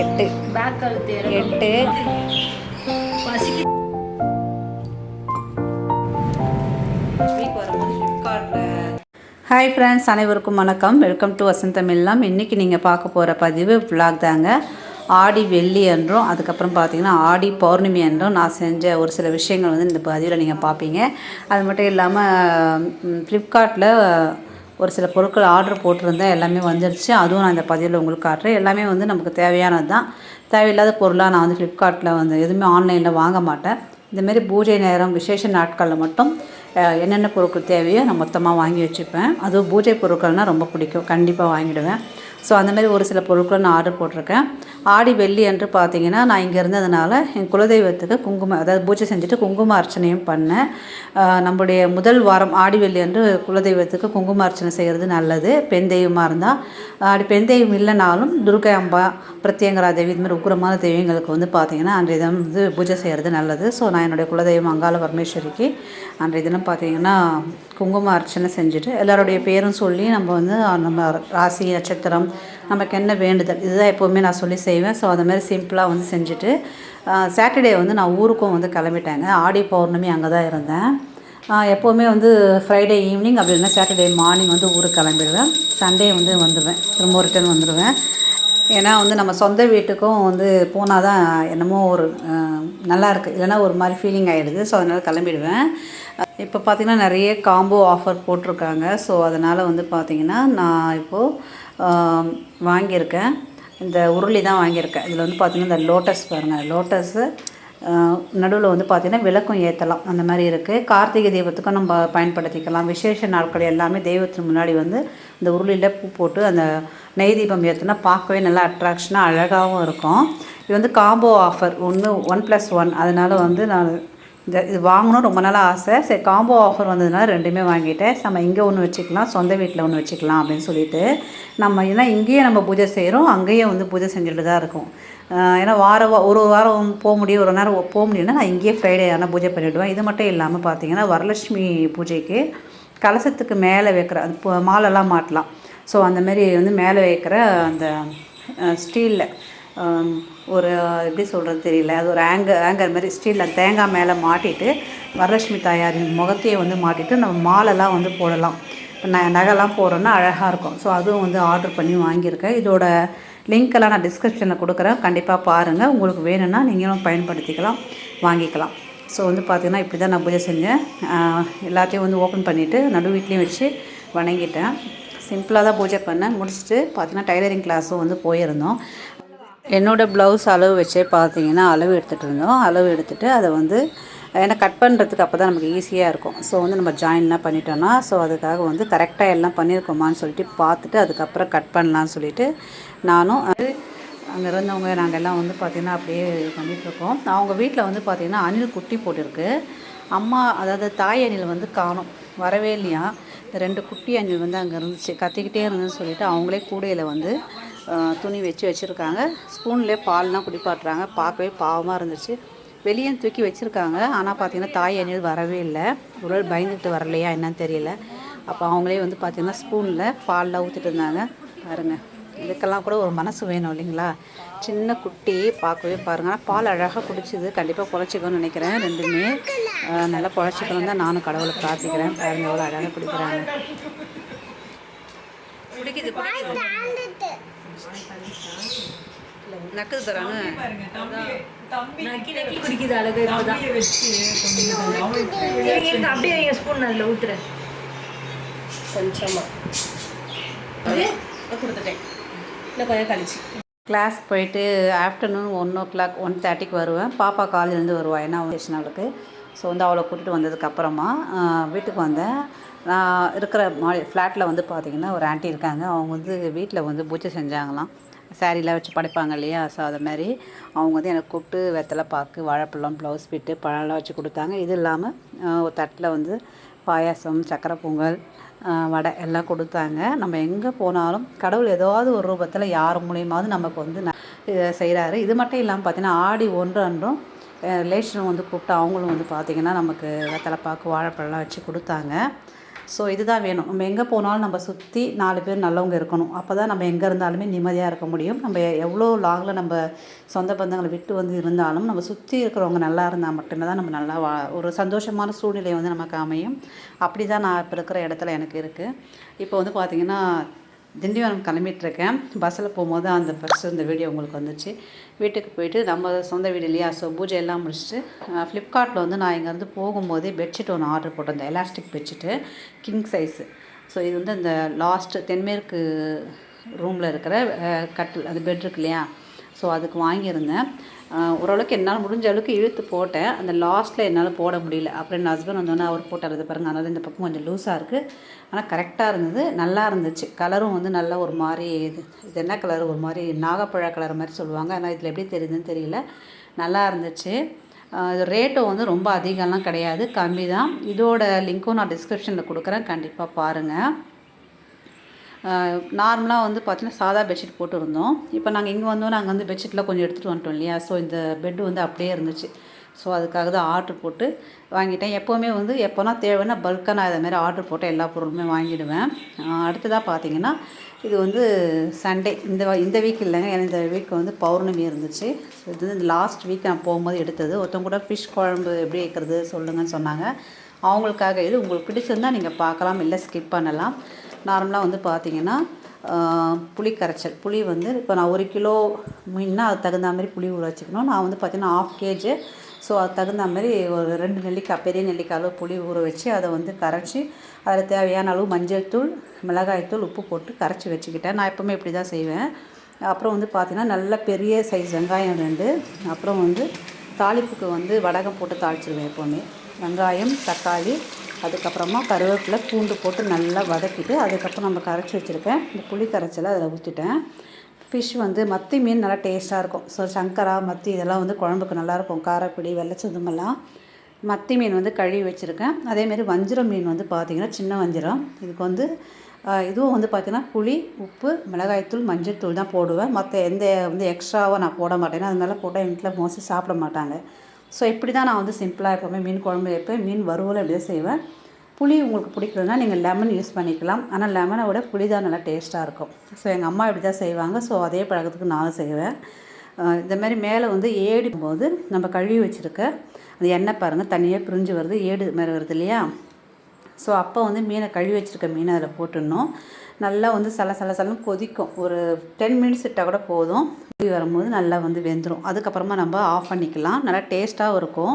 எட்டு. பேக் கழுத்து எட்டு. பசிக்கு ஹாய் ஃப்ரெண்ட்ஸ் அனைவருக்கும் வணக்கம். வெல்கம் டு வசந்தமில்லாம் இன்றைக்கி நீங்கள் பார்க்க போகிற பதிவு vlog தாங்க. ஆடி வெள்ளி என்றும் அதுக்கப்புறம் பார்த்தீங்கன்னா ஆடி பௌர்ணமி என்றும் நான் செஞ்ச ஒரு சில விஷயங்கள் வந்து இந்த பதிவில் நீங்கள் பார்ப்பீங்க. அது மட்டும் இல்லாமல் ஃப்ளிப்கார்ட்டில் ஒரு சில பொருட்கள் ஆர்டர் போட்டிருந்தேன் எல்லாமே வந்துடுச்சு அதுவும் நான் இந்த பதிவில் உங்களுக்கு காட்டுறேன். எல்லாமே வந்து நமக்கு தேவையானது தான் தேவையில்லாத பொருளாக நான் வந்து ஃப்ளிப்கார்ட்டில் வந்து எதுவுமே ஆன்லைனில் வாங்க மாட்டேன். இந்தமாரி பூஜை நேரம் விசேஷ நாட்களில் மட்டும் என்னென்ன பொருட்கள் தேவையோ நான் மொத்தமாக வாங்கி வச்சுப்பேன். அதுவும் பூஜை பொருட்கள்னால் ரொம்ப பிடிக்கும். கண்டிப்பாக வாங்கிடுவேன். ஸோ அந்தமாரி ஒரு சில பொருட்களை நான் ஆர்டர் போட்டிருக்கேன். ஆடி வெள்ளி என்று பார்த்தீங்கன்னா நான் இங்கே இருந்ததுனால என் குலதெய்வத்துக்கு குங்குமம் அதாவது பூஜை செஞ்சுட்டு குங்கும அர்ச்சனையும் பண்ணேன். நம்முடைய முதல் வாரம் ஆடி வெள்ளி அன்று குலதெய்வத்துக்கு குங்கும அர்ச்சனை செய்கிறது நல்லது. பெண் தெய்வமாக இருந்தால் அப்படி பெண் தெய்வம் இல்லைனாலும் துர்கை அம்பா பிரத்யங்கரா தேவி இது மாதிரி உக்கிரமான தெய்வங்களுக்கு வந்து பார்த்தீங்கன்னா அன்றைய தினம் வந்து பூஜை செய்கிறது நல்லது. ஸோ நான் என்னுடைய குலதெய்வம் அங்காள பரமேஸ்வரிக்கு அன்றைய தினம் பார்த்தீங்கன்னா குங்கும அர்ச்சனை செஞ்சுட்டு எல்லாருடைய பேரும் சொல்லி நம்ம வந்து நம்ம ராசி நட்சத்திரம் நமக்கு என்ன வேண்டுதல்? இதுதான் எப்போவுமே நான் சொல்லி செய்வேன். ஸோ அந்த மாதிரி சிம்பிளாக வந்து செஞ்சுட்டு சாட்டர்டே வந்து நான் ஊருக்கும் வந்து கிளம்பிட்டேங்க. ஆடி பௌர்ணமி அங்கே தான் இருந்தேன். எப்போவுமே வந்து ஃப்ரைடே ஈவினிங் அப்படி இல்லைன்னா சாட்டர்டே மார்னிங் வந்து ஊருக்கு கிளம்பிடுவேன். சண்டே வந்து வந்துடுவேன். திரும்ப ரிட்டர்ன் வந்துடுவேன். ஏன்னா வந்து நம்ம சொந்த வீட்டுக்கும் வந்து போனால் தான் என்னமோ ஒரு நல்லா இருக்குது இல்லைன்னா ஒரு மாதிரி ஃபீலிங் ஆகிடுது ஸோ அதனால் கிளம்பிடுவேன். இப்போ பார்த்திங்கன்னா நிறைய காம்போ ஆஃபர் போட்டிருக்காங்க. ஸோ அதனால் வந்து பார்த்திங்கன்னா நான் இப்போது வாங்கியிருக்கேன். இந்த உருளி தான் வாங்கியிருக்கேன். இதில் வந்து பார்த்திங்கன்னா இந்த லோட்டஸ் பாருங்கள் லோட்டஸு நடுவில் வந்து பார்த்திங்கன்னா விளக்கும் ஏற்றலாம் அந்த மாதிரி இருக்குது கார்த்திகை தெய்வத்துக்கும் நம்ம பயன்படுத்திக்கலாம். விசேஷ நாட்கள் எல்லாமே தெய்வத்துக்கு முன்னாடி வந்து இந்த உருளியில் பூ போட்டு அந்த நெய் தீபம் ஏற்றுனா பார்க்கவே நல்லா அட்ராக்ஷனாக அழகாகவும் இருக்கும். இது வந்து காம்போ ஆஃபர் ஒன்று ஒன் ப்ளஸ் ஒன் அதனால் வந்து நான் இந்த இது வாங்கணும் ரொம்ப நாள் ஆசை. சரி காம்போ ஆஃபர் வந்ததுனால ரெண்டுமே வாங்கிட்டேன். நம்ம இங்கே ஒன்று வச்சுக்கலாம் சொந்த வீட்டில் ஒன்று வச்சுக்கலாம் அப்படின்னு சொல்லிட்டு நம்ம ஏன்னா இங்கேயே நம்ம பூஜை செய்கிறோம் அங்கேயே வந்து பூஜை செஞ்சுட்டு தான் இருக்கும். ஏன்னா வார வா- ஒரு வாரம் போக முடியும் ஒரு நேரம் போக முடியும்னா நான் இங்கேயே ஃப்ரைடே ஆனால் பூஜை பண்ணிவிடுவேன் இது மட்டும் இல்லாமல் பார்த்தீங்கன்னா வரலட்சுமி பூஜைக்கு கலசத்துக்கு மேலே வைக்கிற அது மாலெல்லாம் மாட்டலாம். ஸோ அந்தமாரி வந்து மேலே வைக்கிற அந்த ஸ்டீலில் ஒரு எப்படி சொல்கிறது தெரியல அது ஒரு ஆங்கர் ஆங்கர் மாதிரி ஸ்டீலில் தேங்காய் மேலே மாட்டிட்டு வரலட்சுமி தாயாரின் முகத்தையே வந்து மாட்டிட்டு நம்ம மாலைலாம் வந்து போடலாம். இப்போ ந நகைலாம் போடுறோன்னா அழகாக இருக்கும். ஸோ அதுவும் வந்து ஆர்டர் பண்ணி வாங்கியிருக்கேன். இதோட லிங்க்கெல்லாம் நான் டிஸ்கிரிப்ஷனில் கொடுக்குறேன். கண்டிப்பாக பாருங்கள் உங்களுக்கு வேணும்னா நீங்களும் பயன்படுத்திக்கலாம் வாங்கிக்கலாம். ஸோ வந்து பார்த்திங்கன்னா இப்படி தான் நான் பூஜை செஞ்சேன். எல்லாத்தையும் வந்து ஓப்பன் பண்ணிவிட்டு நடு வீட்லேயும் வச்சு வணங்கிட்டேன். சிம்பிளாக தான் பூஜை பண்ணேன். முடிச்சுட்டு பார்த்தீங்கன்னா டைலரிங் கிளாஸும் வந்து போயிருந்தோம். என்னோடய ப்ளவுஸ் அளவு வச்சே பார்த்தீங்கன்னா அளவு எடுத்துகிட்டு இருந்தோம். அளவு எடுத்துகிட்டு அதை வந்து ஏன்னா கட் பண்ணுறதுக்கு அப்போ தான் நமக்கு ஈஸியாக இருக்கும். ஸோ வந்து நம்ம ஜாயின்லாம் பண்ணிட்டோம்னா ஸோ அதுக்காக வந்து கரெக்டாக எல்லாம் பண்ணியிருக்கோமான்னு சொல்லிட்டு பார்த்துட்டு அதுக்கப்புறம் கட் பண்ணலான்னு சொல்லிட்டு நானும் அது அங்கே இருந்தவங்க நாங்கள் எல்லாம் வந்து பார்த்திங்கன்னா அப்படியே பண்ணிகிட்ருக்கோம் அவங்க வீட்டில் வந்து பார்த்திங்கன்னா அணில் குட்டி போட்டிருக்கு. அம்மா அதாவது தாய் அணில் வந்து காணும். வரவே இல்லையா? இந்த ரெண்டு குட்டி அணில் வந்து அங்கே இருந்துச்சு. கத்திக்கிட்டே இருந்துன்னு சொல்லிட்டு அவங்களே கூடையில் வந்து துணி வச்சு வச்சுருக்காங்க. ஸ்பூன்லேயே பால்லாம் குடிப்பாட்டுறாங்க. பார்க்கவே பாவமாக இருந்துச்சு. வெளியே தூக்கி வச்சுருக்காங்க. ஆனால் பார்த்திங்கன்னா தாய் அணில் வரவே இல்லை. ஒரு பயந்துட்டு வரலையா என்னன்னு தெரியல. அப்போ அவங்களே வந்து பார்த்திங்கன்னா ஸ்பூனில் பால்லாம் ஊற்றிட்டு இருந்தாங்க. பாருங்கள் இதுக்கெல்லாம் கூட ஒரு மனசு வேணும் இல்லைங்களா? சின்ன குட்டி பார்க்கவே பாருங்கள் ஆனால் பால் அழகாக குடிச்சிது. கண்டிப்பாக பொழைச்சிக்கணும்னு நினைக்கிறேன். ரெண்டுமே நல்லா பொழைச்சிக்கணும் தான் நானும் கடவுளை பிரார்த்திக்கிறேன். பாருங்கள் எவ்வளோ அழகாக குடிக்கிறாங்க. குடிக்குது. நக்குது இருங்க, அப்படியே ஸ்பூன் அதில் ஊத்துறேன். கிளாஸ் போயிட்டு afternoon one o'clock one தேர்ட்டிக்கு வருவேன். பாப்பா காலேஜ்லேருந்து வருவாள் ஏன்னா ஸ்டேஷன் அவளுக்கு. ஸோ வந்து அவளை கூட்டிகிட்டு வந்ததுக்கப்புறமா வீட்டுக்கு வந்தேன். நான் இருக்கிற மாடி ஃப்ளாட்டில் வந்து பார்த்திங்கன்னா ஒரு ஆண்டி இருக்காங்க. அவங்க வந்து வீட்டில் வந்து பூஜை செஞ்சாங்களாம். சேரீலாம் வச்சு படைப்பாங்க இல்லையா? ஸோ அது மாதிரி அவங்க வந்து எனக்கு கூப்பிட்டு வெத்தலை பாக்கு வாழைப்பழம் ப்ளவுஸ் பிட்டு பழம்லாம் வச்சு கொடுத்தாங்க. இது இல்லாமல் ஒரு தட்டில் வந்து பாயாசம் சக்கரை பொங்கல் வடை எல்லாம் கொடுத்தாங்க. நம்ம எங்கே போனாலும் கடவுள் ஏதாவது ஒரு ரூபத்தில் யார் மூலியமாவது நமக்கு வந்து இதை செய்கிறாரு இது மட்டும் இல்லாமல் பார்த்தீங்கன்னா ஆடி ஒன்று அன்றும் ரிலேஷன் வந்து கூப்பிட்டு அவங்களும் வந்து பார்த்திங்கன்னா நமக்கு வெத்தலை பாக்கு வாழைப்பழம்லாம் வச்சு கொடுத்தாங்க. ஸோ இதுதான் வேணும். நம்ம எங்கே போனாலும் நம்ம சுற்றி நாலு பேர் நல்லவங்க இருக்கணும். அப்போ தான் நம்ம எங்கே இருந்தாலுமே நிம்மதியாக இருக்க முடியும். நம்ம எவ்வளோ லாங்கில் நம்ம சொந்த பந்தங்களை விட்டு வந்து இருந்தாலும் நம்ம சுற்றி இருக்கிறவங்க நல்லா இருந்தால் மட்டும்தான் நம்ம நல்லா வா ஒரு சந்தோஷமான சூழ்நிலை வந்து நமக்கு அமையும். அப்படி தான் நான் இப்போ இருக்கிற இடத்துல எனக்கு இருக்குது இப்போ வந்து பார்த்திங்கன்னா திண்டிவனம் கிளம்பிட்டுருக்கேன். பஸ்ஸில் போகும்போது அந்த ஃபஸ்ட்டு இந்த வீடியோ உங்களுக்கு வந்துச்சு. வீட்டுக்கு போயிட்டு நம்ம சொந்த வீடு இல்லையா ஸோ பூஜை எல்லாம் முடிச்சுட்டு ஃப்ளிப்கார்ட்டில் வந்து நான் இங்கேருந்து போகும்போதே பெட்ஷீட் ஒன்று ஆர்டர் போட்டிருந்தேன். Elastic bedsheet king size so இது வந்து இந்த லாஸ்ட்டு தென்மேற்கு ரூமில் இருக்கிற கட்டில் அது பெட் இருக்கு இல்லையா? ஸோ அதுக்கு வாங்கியிருந்தேன். ஓரளவுக்கு என்னால் முடிஞ்ச அளவுக்கு இழுத்து போட்டேன். அந்த லாஸ்ட்டில் என்னால் போட முடியல. அப்புறம் என் ஹஸ்பண்ட் வந்தோடனே அவர் போட்டார் இது பாருங்கள் அதனால் இந்த பக்கம் கொஞ்சம் லூஸாக இருக்குது ஆனால் கரெக்டாக இருந்தது. நல்லா இருந்துச்சு. கலரும் வந்து நல்லா ஒரு மாதிரி இது இது என்ன கலர் ஒரு மாதிரி நாகப்பழ கலர் மாதிரி சொல்லுவாங்க. ஆனால் இதில் எப்படி தெரியுதுன்னு தெரியல. நல்லா இருந்துச்சு. இது ரேட்டும் வந்து ரொம்ப அதிகம்லாம் கிடையாது. கம்மி தான். இதோட லிங்க்கும் நான் டிஸ்கிரிப்ஷனில் கொடுக்குறேன். கண்டிப்பாக பாருங்கள் நார்மலாக வந்து பார்த்திங்கன்னா சாதா பெட்ஷீட் போட்டுருந்தோம். இப்போ நாங்கள் இங்கே வந்தோம் நாங்கள் வந்து பெட்ஷீட்லாம் கொஞ்சம் எடுத்துகிட்டு வந்துட்டோம் இல்லையா? ஸோ இந்த பெட்டு வந்து அப்படியே இருந்துச்சு. ஸோ அதுக்காக தான் ஆர்டர் போட்டு வாங்கிட்டேன். எப்போவுமே வந்து எப்போனா தேவைன்னா பல்காக நான் இதை மாதிரி ஆர்டர் போட்டு எல்லா பொருளுமே வாங்கிடுவேன். அடுத்ததாக பார்த்தீங்கன்னா இது வந்து சண்டே இந்த இந்த வீக் இல்லைங்க. ஏன்னா இந்த வீக் வந்து பௌர்ணமி இருந்துச்சு. ஸோ இது வந்து இந்த லாஸ்ட் வீக் நான் போகும்போது எடுத்தது. ஒருத்தவங்க கூட ஃபிஷ் குழம்பு எப்படி வைக்கிறது சொல்லுங்கன்னு சொன்னாங்க. அவங்களுக்காக இது. உங்களுக்கு பிடிச்சிருந்தா நீங்கள் பார்க்கலாம். இல்லை ஸ்கிப் பண்ணலாம். நார்மலாக வந்து பார்த்தீங்கன்னா புளி கரைச்சல். புளி வந்து இப்போ நான் ஒரு கிலோ மீன்னா அது தகுந்த மாதிரி புளி ஊற வச்சுக்கணும். நான் வந்து பார்த்தீங்கன்னா ஆஃப் கேஜி ஸோ அது தகுந்த மாதிரி ஒரு ரெண்டு நெல்லிக்காய் பெரிய நெல்லிக்காய் அளவு புளி ஊற வச்சு அதை வந்து கரைச்சி அதில் தேவையான அளவு மஞ்சள் தூள் மிளகாய் தூள் உப்பு போட்டு கரைச்சி வச்சுக்கிட்டேன். நான் எப்போவுமே இப்படி தான் செய்வேன். அப்புறம் வந்து பார்த்தீங்கன்னா நல்ல பெரிய சைஸ் வெங்காயம் ரெண்டு. அப்புறம் வந்து தாளிப்புக்கு வந்து வடகம் போட்டு தாளிச்சிருவேன் எப்போவுமே. வெங்காயம் தக்காளி அதுக்கப்புறமா கருவேப்பிலை பூண்டு போட்டு நல்லா வதக்கிட்டு அதுக்கப்புறம் நம்ம கரைச்சி வச்சுருக்கேன். இந்த புளி கரைச்சலை அதில் ஊற்றிட்டேன் ஃபிஷ் வந்து மத்தி மீன் நல்லா டேஸ்ட்டாக இருக்கும். ஸோ சங்கரா மத்தி இதெல்லாம் வந்து குழம்புக்கு நல்லாயிருக்கும் காரப்பிடி வெள்ளச்சதுமெல்லாம். மத்தி மீன் வந்து கழுவி வச்சுருக்கேன். அதேமாரி வஞ்சிரம் மீன் வந்து பார்த்திங்கன்னா சின்ன வஞ்சிரம். இதுக்கு வந்து இதுவும் வந்து பார்த்திங்கன்னா புளி உப்பு மிளகாய்த்தூள் மஞ்சள் தூள் தான் போடுவேன். மற்ற எந்த வந்து எக்ஸ்ட்ராவாக நான் போட மாட்டேன். அதனால போட்டால் எங்கள் வீட்டில் மோஸ்ட்லி சாப்பிட மாட்டாங்க. ஸோ இப்படி தான் நான் வந்து சிம்பிளாக எப்போவுமே மீன் குழம்பு வைப்பேன் மீன் வறுவலும் இப்படி தான் செய்வேன். புளி உங்களுக்கு பிடிக்கலன்னா நீங்கள் லெமன் யூஸ் பண்ணிக்கலாம். ஆனால் லெமனை விட புளி தான் நல்லா டேஸ்ட்டாக இருக்கும். ஸோ எங்கள் அம்மா இப்படி தான் செய்வாங்க. ஸோ அதே பழக்கத்துக்கு நானும் செய்வேன். அஹ் இந்த மாதிரி மேலே வந்து ஏடும்போது போது நம்ம கழுவி வச்சுருக்க அந்த எண்ணெய் பாருங்கள் தனியாக பிரிஞ்சு வருது ஏடு மாதிரி வருது இல்லையா? ஸோ அப்போ வந்து மீனை கழுவி வச்சுருக்க மீனை அதில் போட்டுடணும். நல்லா வந்து சல சல சலம் கொதிக்கும். ஒரு டென் மினிட்ஸ் இட்டால் கூட போதும். கொதி வரும்போது நல்லா வந்து வெந்துடும் அதுக்கப்புறமா நம்ம ஆஃப் பண்ணிக்கலாம். நல்லா டேஸ்ட்டாகவும் இருக்கும்.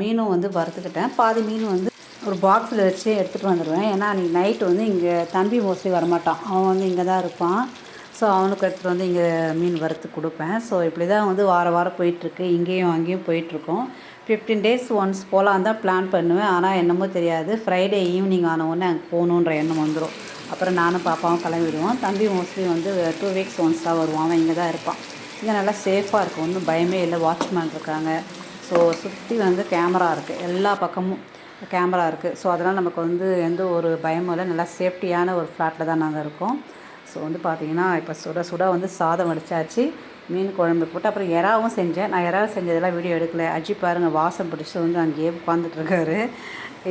மீனும் வந்து வறுத்துக்கிட்டேன். பாதி மீன் வந்து ஒரு பாக்ஸில் வச்சு எடுத்துகிட்டு வந்துடுவேன் ஏன்னா அன்றைக்கி நைட்டு வந்து இங்கே தம்பி மோஸ்ட்லி வரமாட்டான். அவன் வந்து இங்கே தான் இருப்பான். ஸோ அவனுக்கு எடுத்துகிட்டு வந்து இங்கே மீன் வறுத்து கொடுப்பேன். ஸோ இப்படி தான் வந்து வார வாரம் போயிட்டுருக்கு. இங்கேயும் அங்கேயும் போயிட்டுருக்கோம். ஃபிஃப்டீன் டேஸ் ஒன்ஸ் போகலான் தான் பிளான் பண்ணுவேன். ஆனால் என்னமோ தெரியாது. ஃப்ரைடே ஈவினிங் ஆன உடனே அங்கே போகணுன்ற எண்ணம் வந்துடும் அப்புறம் நானும் பாப்பாவும் கிளம்பிடுவோம். தம்பி மோஸ்ட்லி வந்து டூ வீக்ஸ் ஒன்ஸ் தான் வருவான். அவன் இங்கே தான் இருப்பான். இங்கே நல்லா சேஃபாக இருக்கும். ஒன்றும் பயமே இல்லை. வாட்ச்மேன் இருக்காங்க. ஸோ சுற்றி வந்து கேமரா இருக்குது எல்லா பக்கமும் கேமரா இருக்குது ஸோ அதனால் நமக்கு வந்து எந்த ஒரு பயமும் இல்லை. நல்லா சேஃப்டியான ஒரு ஃப்ளாட்டில் தான் நாங்கள் இருக்கோம். ஸோ வந்து பார்த்தீங்கன்னா இப்போ சுட சுட வந்து சாதம் அடித்தாச்சு மீன் குழம்பு போட்டு அப்புறம் எறாவும் செஞ்சேன். நான் எறாவும் செஞ்சதெல்லாம் வீடியோ எடுக்கலை. அஜி பாருங்கள் வாசம் பிடிச்சி வந்து அங்கேயே உட்காந்துட்டுருக்காரு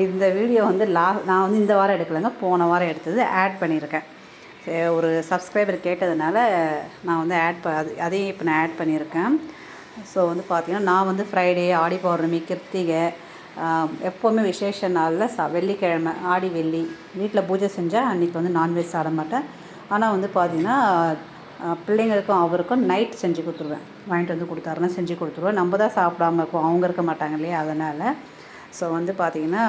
இந்த வீடியோ வந்து லா நான் வந்து இந்த வாரம் எடுக்கலைங்க போன வாரம் எடுத்தது ஆட் பண்ணியிருக்கேன். ஒரு சப்ஸ்கிரைபர் கேட்டதுனால நான் வந்து ஆட் ப அது அதையும் இப்போ நான் ஆட் பண்ணியிருக்கேன். ஸோ வந்து பார்த்திங்கன்னா நான் வந்து ஃப்ரைடே ஆடி பௌர்ணமி கிருத்திகை எப்போவுமே விசேஷ நாளில் ச வெள்ளிக்கிழமை ஆடி வெள்ளி வீட்டில் பூஜை செஞ்சால் அன்றைக்கி வந்து நான்வெஜ் சாப்பிட மாட்டேன். ஆனால் வந்து பார்த்திங்கன்னா பிள்ளைங்களுக்கும் அவருக்கும் நைட் செஞ்சு கொடுத்துருவேன். வாங்கிட்டு வந்து கொடுத்தாருன்னா செஞ்சு கொடுத்துருவேன். நம்ம தான் சாப்பிடாம இருக்கோம் அவங்க இருக்க மாட்டாங்க இல்லையா? அதனால் ஸோ வந்து பார்த்திங்கன்னா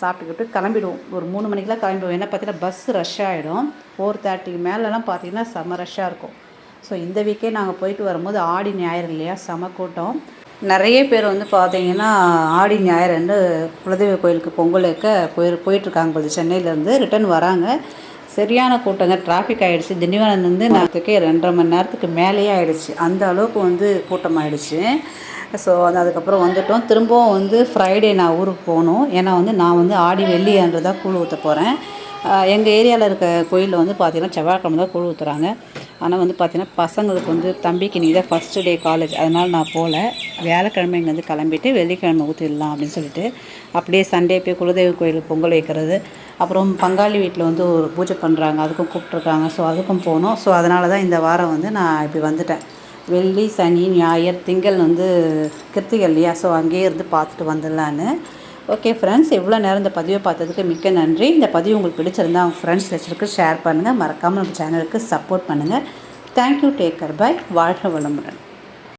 சாப்பிட்டுக்கிட்டு கிளம்பிடுவோம். ஒரு மூணு மணிக்கெலாம் கிளம்பிடுவோம். ஏன்னா பார்த்தீங்கன்னா பஸ் ரஷ் ஆகிடும் ஃபோர் தேர்ட்டிக்கு மேலெலாம் பார்த்தீங்கன்னா செம்ம ரஷ்ஷாக இருக்கும். ஸோ இந்த வீக்கே நாங்கள் போயிட்டு வரும்போது ஆடி ஞாயிறு இல்லையா? செம கூட்டம். நிறைய பேர் வந்து பார்த்தீங்கன்னா ஆடி ஞாயிறு வந்து குலதெய்வ கோயிலுக்கு பொங்கல் வைக்க போய் போயிட்டுருக்காங்க போது சென்னையிலேருந்து ரிட்டர்ன் வராங்க. சரியான கூட்டங்க. டிராஃபிக் ஆகிடுச்சு திண்டிவனம்லேருந்து நேரத்துக்கே ரெண்டரை மணி நேரத்துக்கு மேலேயே ஆகிடுச்சு அந்த அளவுக்கு வந்து கூட்டம் ஆகிடுச்சு ஸோ வந்து அதுக்கப்புறம் வந்துட்டோம். திரும்பவும் வந்து ஃப்ரைடே நான் ஊருக்கு போகணும். ஏன்னா வந்து நான் வந்து ஆடி வெள்ளின்றதா கூழ் ஊற்ற போகிறேன் எங்கள் ஏரியாவில் இருக்க கோயிலில் வந்து பார்த்திங்கன்னா செவ்வாய்க்கிழமை தான் கூழ் ஊற்றுறாங்க ஆனால் வந்து பார்த்தீங்கன்னா பசங்களுக்கு வந்து தம்பிக்கு நீ தான் ஃபஸ்ட்டு டே காலேஜ் அதனால் நான் போகல வியாழக்கிழமை இங்கேருந்து கிளம்பிட்டு வெள்ளிக்கிழமை ஊற்றிடலாம் அப்படின்னு சொல்லிட்டு அப்படியே சண்டே போய் குலதெய்வ கோயிலுக்கு பொங்கல் வைக்கிறது. அப்புறம் பங்காளி வீட்டில் வந்து ஒரு பூஜை பண்ணுறாங்க அதுக்கும் கூப்பிட்ருக்காங்க ஸோ அதுக்கும் போகணும் ஸோ அதனால தான் இந்த வாரம் வந்து நான் இப்படி வந்துட்டேன். வெள்ளி சனி ஞாயிறு திங்கள் வந்து கிருத்திகை இல்லையா? ஸோ அங்கேயே இருந்து பார்த்துட்டு வந்துடலான்னு. ஓகே ஃப்ரெண்ட்ஸ் இவ்வளோ நேரம் இந்த பதிவை பார்த்ததுக்கு மிக்க நன்றி. இந்த பதிவு உங்களுக்கு பிடிச்சிருந்தா அவங்க ஃப்ரெண்ட்ஸ் வச்சுருக்கு ஷேர் பண்ணுங்கள் மறக்காமல் நம்ம சேனலுக்கு சப்போர்ட் பண்ணுங்கள் தேங்க்யூ டேக்கர் பாய் வாழ்க வளமுடன்.